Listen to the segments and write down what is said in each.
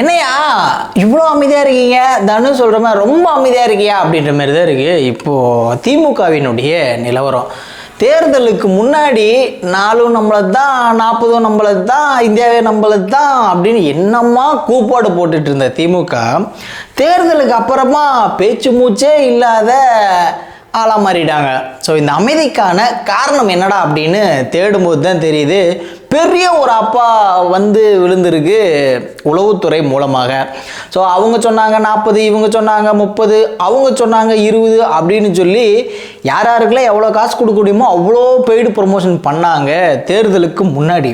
என்னையா இவ்வளோ அமைதியாக இருக்கீங்க? தனு சொல்கிற மாதிரி ரொம்ப அமைதியாக இருக்கியா? அப்படின்ற மாதிரி தான் இருக்குது இப்போது திமுகவினுடைய நிலவரம். தேர்தலுக்கு முன்னாடி நாலும் நம்மளது தான் நாற்பதும் நம்மளது தான் இந்தியாவே நம்மளது தான் அப்படின்னு என்னம்மா கூப்பாடு போட்டுட்டு இருந்த திமுக தேர்தலுக்கு அப்புறமா பேச்சு மூச்சே இல்லாத ஆளாக மாறிட்டாங்க ஸோ இந்த அமைதிக்கான காரணம் என்னடா அப்படின்னு தேடும்போது தான் தெரியுது. பெரிய ஒரு அப்பா வந்து விழுந்திருக்கு உளவுத்துறை மூலமாக. ஸோ அவங்க சொன்னாங்க நாற்பது இவங்க சொன்னாங்க முப்பது அவங்க சொன்னாங்க இருபது அப்படின்னு சொல்லி யார் யாருக்கெல்லாம் எவ்வளோ காசு கொடுக்க முடியுமோ அவ்வளோ பெய்டு ப்ரொமோஷன் பண்ணாங்க தேர்தலுக்கு முன்னாடி.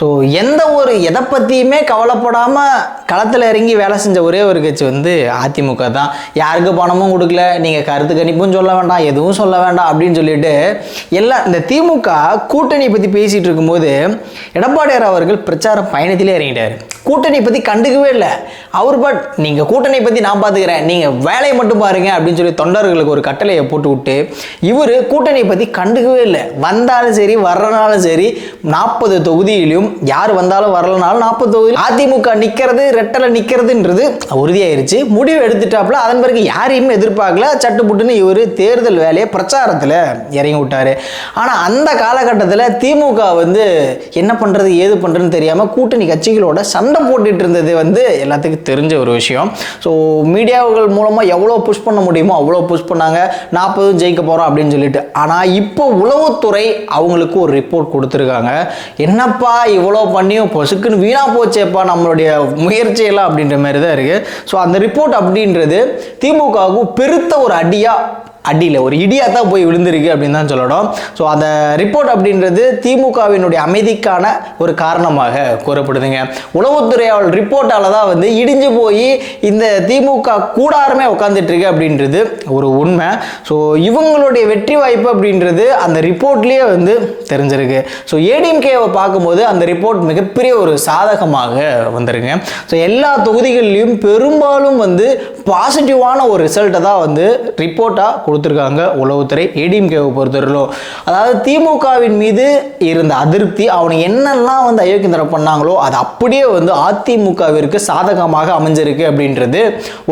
ஸோ எந்த ஒரு எதை பற்றியுமே கவலைப்படாமல் களத்தில் இறங்கி வேலை செஞ்ச ஒரே ஒரு கட்சி வந்து அதிமுக தான். யாருக்கு பணமும் கொடுக்கல நீங்கள் கருத்து கணிப்பும் சொல்ல வேண்டாம் எதுவும் சொல்ல வேண்டாம் அப்படின்னு சொல்லிட்டு எல்லாம் இந்த திமுக கூட்டணி பற்றி பேசிகிட்டு இருக்கும்போது எடப்பாடியார் அவர்கள் பிரச்சார பயணத்திலே இறங்கிட்டார். கூட்டணி பற்றி கண்டுக்கவே இல்லை. அவர் பட் நீங்கள் கூட்டணி பற்றி நான் பார்த்துக்கிறேன் நீங்கள் வேலையை மட்டும் பாருங்க அப்படின்னு சொல்லி தொண்டர்களுக்கு ஒரு கட்டளையை போட்டு விட்டு இவர் கூட்டணியை பற்றி கண்டுக்கவே இல்லை. வந்தாலும் சரி வர்றனாலும் சரி நாற்பது தொகுதி தொகுதியிலும் யார் வந்தாலும் வரலனாலும் நாற்பது தொகுதியில் அதிமுக நிற்கிறது ரெட்டலை நிற்கிறதுன்றது உறுதியாயிருச்சு. முடிவு எடுத்துட்டாப்புல அதன் பிறகு யாரையுமே எதிர்பார்க்கல. சட்டுப்புட்டுன்னு இவர் தேர்தல் வேலையை பிரச்சாரத்தில் இறங்கி விட்டாரு. ஆனால் அந்த காலகட்டத்தில் திமுக வந்து என்ன பண்ணுறது ஏது பண்ணுறதுன்னு தெரியாமல் கூட்டணி கட்சிகளோட சண்டை போட்டுட்டு இருந்தது வந்து எல்லாத்துக்கும் தெரிஞ்ச ஒரு விஷயம். ஸோ மீடியாவுகள் மூலமாக எவ்வளோ புஷ் பண்ண முடியுமோ அவ்வளோ புஷ் பண்ணாங்க. நாற்பதும் ஜெயிக்க போகிறோம் அப்படின்னு சொல்லிட்டு. ஆனால் இப்போ உளவுத்துறை அவங்களுக்கு ஒரு ரிப்போர்ட் கொடுத்துருக்காங்க. என்னப்பா இவ்வளோ பண்ணியும் பொசுக்குன்னு வீணாக போச்சேப்பா நம்மளுடைய முயற்சியெல்லாம் அப்படின்ற மாதிரி தான் இருக்குது ஸோ அந்த ரிப்போர்ட் அப்படின்றது திமுகவுக்கு பெருத்த ஒரு அடியாக அடியில். ஒரு இடியாக தான் போய் விழுந்திருக்கு அப்படின்னு தான் சொல்லணும். ஸோ அந்த ரிப்போர்ட் அப்படின்றது திமுகவினுடைய அமைதிக்கான ஒரு காரணமாக கூறப்படுதுங்க. உளவுத்துறையால் ரிப்போர்ட்டால் தான் வந்து இடிஞ்சு போய் இந்த திமுக கூடாரமே உட்காந்துட்டு இருக்கு அப்படின்றது ஒரு உண்மை. ஸோ இவங்களுடைய வெற்றி வாய்ப்பு அப்படின்றது அந்த ரிப்போர்ட்லேயே வந்து தெரிஞ்சிருக்கு. ஸோ ஏடிஎம்கேவை பார்க்கும்போது அந்த ரிப்போர்ட் மிகப்பெரிய ஒரு சாதகமாக வந்துருங்க ஸோ எல்லா தொகுதிகள்லையும் பெரும்பாலும் வந்து பாசிட்டிவான ஒரு ரிசல்ட்டை தான் வந்து ரிப்போர்ட்டாக கொடுத்துருக்காங்க உளவுத்துறை ஏடிஎம்கேவை பொறுத்தவரையிலும். அதாவது திமுகவின் மீது இருந்த அதிருப்தி அவனை என்னெல்லாம் வந்து அயோக்கியந்தரம் பண்ணாங்களோ அது அப்படியே வந்து அதிமுகவிற்கு சாதகமாக அமைஞ்சிருக்கு அப்படின்றது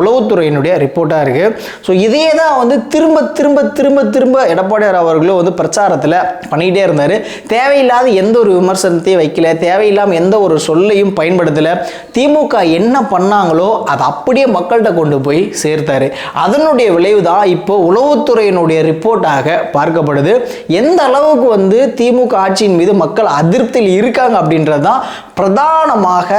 உளவுத்துறையினுடைய ரிப்போர்ட்டாக இருக்குது ஸோ இதையே தான் வந்து திரும்ப திரும்ப திரும்ப திரும்ப எடப்பாடியார் அவர்களும் வந்து பிரச்சாரத்தில் பண்ணிக்கிட்டே இருந்தார். தேவையில்லாத எந்த ஒரு விமர்சனத்தையும் வைக்கல தேவையில்லாமல் எந்த ஒரு சொல்லையும் பயன்படுத்தலை. திமுக என்ன பண்ணாங்களோ அதை அப்படியே மக்கள்கிட்ட கொண்டு போய் சேர்த்தாரு. அதனுடைய விளைவு தான் இப்போ உளவுத்துறையினுடைய ரிப்போர்ட்டாக பார்க்கப்படுது. எந்த அளவுக்கு வந்து திமுக ஆட்சியின் மீது மக்கள் அதிருப்தியில் இருக்காங்க அப்படின்றது தான் பிரதானமாக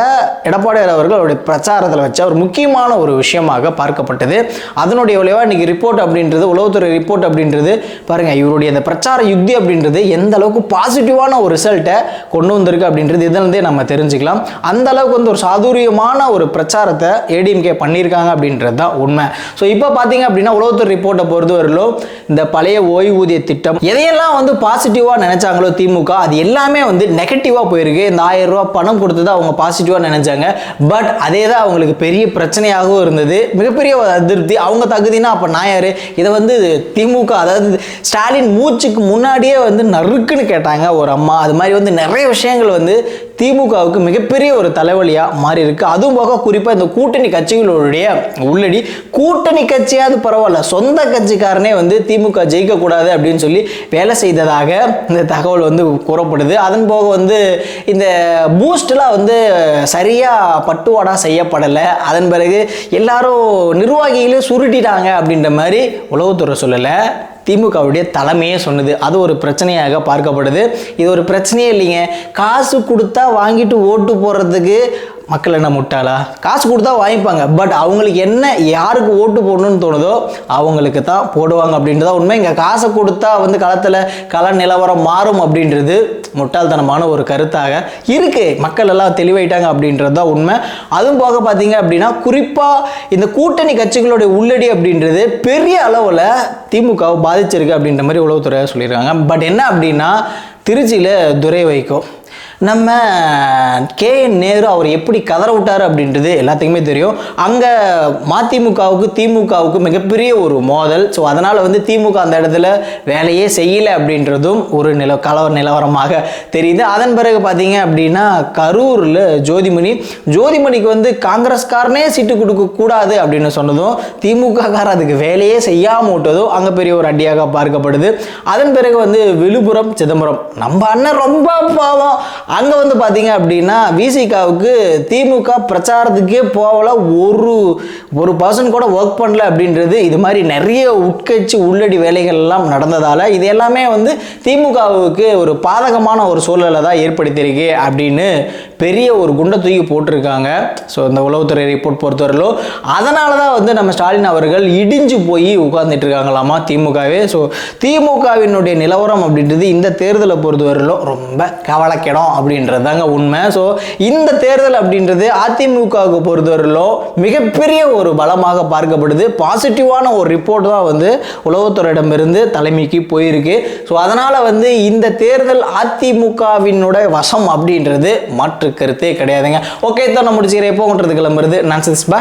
எடப்பாடியார் அவர்கள் அவருடைய பிரச்சாரத்தில் வச்ச ஒரு முக்கியமான ஒரு விஷயமாக பார்க்கப்பட்டது. அதனுடைய விளைவாக இன்றைக்கி ரிப்போர்ட் அப்படின்றது உளவுத்துறை ரிப்போர்ட் அப்படின்றது பாருங்க இவருடைய அந்த பிரச்சார யுக்தி அப்படின்றது எந்த அளவுக்கு பாசிட்டிவான ஒரு ரிசல்ட்டை கொண்டு வந்திருக்கு அப்படின்றது இதிலிருந்தே நம்ம தெரிஞ்சுக்கலாம். அந்த அளவுக்கு வந்து ஒரு சாதுரியமான ஒரு பிரச்சாரத்தை ஏடிஎம்கே பண்ணியிருக்காங்க அப்படின்றது தான் உண்மை. ஸோ இப்போ பார்த்தீங்க அப்படின்னா உளவுத்துறை ரிப்போர்ட்டை பொறுத்தவரையிலும் இந்த பழைய ஓய்வூதிய திட்டம் எதையெல்லாம் வந்து பாசிட்டிவாக நினைச்சாங்களோ திமுக அது எல்லாமே வந்து நெகட்டிவாக போயிருக்கு. இந்த ஆயிரம் ரூபா பணம் கொடுத்தது அவங்க பாசிட்டிவாக நினைச்சாங்க. பட் அதே தான் அவங்களுக்கு பெரிய பிரச்சனையாகவும் இருந்தது. மிகப்பெரிய ஒரு அதிருப்தி. அவங்க தகுதினா அப்போ நான் யார்? இதை வந்து திமுக அதாவது ஸ்டாலின் மூச்சுக்கு முன்னாடியே வந்து நறுக்குன்னு கேட்டாங்க ஒரு அம்மா. அது மாதிரி வந்து நிறைய விஷயங்கள் வந்து திமுகவுக்கு மிகப்பெரிய ஒரு தலைவலியாக மாறி இருக்கு அதுவும் போக குறிப்பாக இந்த கூட்டணி கட்சிகளுடைய உள்ளடி கூட்டணி கட்சியாவது பரவாயில்ல. சொந்த கட்சிக்காரனே வந்து திமுக ஜெயிக்கக்கூடாது அப்படின்னு சொல்லி வேலை செய்ததாக இந்த தகவல் வந்து கூறப்படுது. அதன் போக வந்து இந்த பூஸ்ட்லாம் வந்து சரியாக பட்டுவாடா செய்யப்படலை. அதன் பிறகு எல்லாரும் நிர்வாகிகளே சுருட்டிட்டாங்க அப்படின்ற மாதிரி உளவுத்துறை சொல்லலை. திமுகவுடைய தலைமையே சொன்னது. அது ஒரு பிரச்சனையாக பார்க்கப்படுது. இது ஒரு பிரச்சனையே இல்லைங்க. காசு கொடுத்தா வாங்கிட்டு ஓட்டு போடுறதுக்கு மக்கள் என்ன முட்டாளா? காசு கொடுத்தா வாங்கிப்பாங்க. பட் அவங்களுக்கு என்ன யாருக்கு ஓட்டு போடணும்னு தோணுதோ அவங்களுக்கு தான் போடுவாங்க அப்படின்றத உண்மை. இங்கே காசை கொடுத்தா வந்து களத்தில் கள நிலவரம் மாறும் அப்படின்றது முட்டாள்தனமான ஒரு கருத்தாக இருக்கு. மக்கள் எல்லாம் தெளிவாயிட்டாங்க அப்படின்றது தான் உண்மை. அதுவும் போக பார்த்தீங்க அப்படின்னா குறிப்பாக இந்த கூட்டணி கட்சிகளுடைய உள்ளடி அப்படின்றது பெரிய அளவில் திமுகவை பாதிச்சிருக்கு அப்படின்ற மாதிரி உளவுத்துறையாக சொல்லியிருக்காங்க. பட் என்ன அப்படின்னா திருச்சியில் துரை வைக்கும் நம்ம கே என் நேரு அவர் எப்படி கதற விட்டார் அப்படின்றது எல்லாத்துக்குமே தெரியும். அங்கே மதிமுகவுக்கு திமுகவுக்கு மிகப்பெரிய ஒரு மோதல். ஸோ அதனால் வந்து திமுக அந்த இடத்துல வேலையே செய்யலை அப்படின்றதும் ஒரு நில கலவர நிலவரமாக தெரியுது. அதன் பிறகு பார்த்தீங்க அப்படின்னா கரூரில் ஜோதிமணி ஜோதிமணிக்கு வந்து காங்கிரஸ்காரனே சீட்டு கொடுக்க கூடாது அப்படின்னு சொன்னதும் திமுக அதுக்கு வேலையே செய்யாம விட்டதும் அங்கே பெரிய ஒரு அடியாக பார்க்கப்படுது. அதன் பிறகு வந்து விழுப்புரம் சிதம்பரம். நம்ம அண்ணன் ரொம்ப பாவம். அங்கே வந்து பார்த்தீங்க அப்படின்னா விசிகாவுக்கு திமுக பிரச்சாரத்துக்கே போகல. ஒரு ஒரு பர்சன் கூட ஒர்க் பண்ணல அப்படின்றது இது மாதிரி நிறைய உட்கட்சி உள்ளடி வேலைகள் எல்லாம் நடந்ததால் இது எல்லாமே வந்து திமுகவுக்கு ஒரு பாதகமான ஒரு சூழலை தான் ஏற்படுத்தியிருக்கு அப்படின்னு பெரிய ஒரு குண்டை தூக்கி போட்டிருக்காங்க. ஸோ இந்த உளவுத்துறை ரிப்போர்ட் பொறுத்தவரையிலும் அதனால தான் வந்து நம்ம ஸ்டாலின் அவர்கள் இடிஞ்சு போய் உட்கார்ந்துட்டு இருக்காங்களாமா திமுகவே. ஸோ திமுகவினுடைய நிலவரம் அப்படின்றது இந்த தேர்தலை பொறுத்தவரையிலும் ரொம்ப கவலைக்கிடம் அப்படின்றது தாங்க உண்மை. ஸோ இந்த தேர்தல் அப்படின்றது அதிமுகவுக்கு பொறுத்தவரையிலும் மிகப்பெரிய ஒரு பலமாக பார்க்கப்படுது. பாசிட்டிவான ஒரு ரிப்போர்ட் தான் வந்து உளவுத்துறையிடமிருந்து தலைமைக்கு போயிருக்கு. ஸோ அதனால் வந்து இந்த தேர்தல் அதிமுகவினுடைய வசம் அப்படின்றது மாற்று கருத்தே கிடையாதுங்க. ஓகே தான் நான் முடிச்சுக்கிறேன் எப்போ கிளம்புறது நான் சிஸ்பா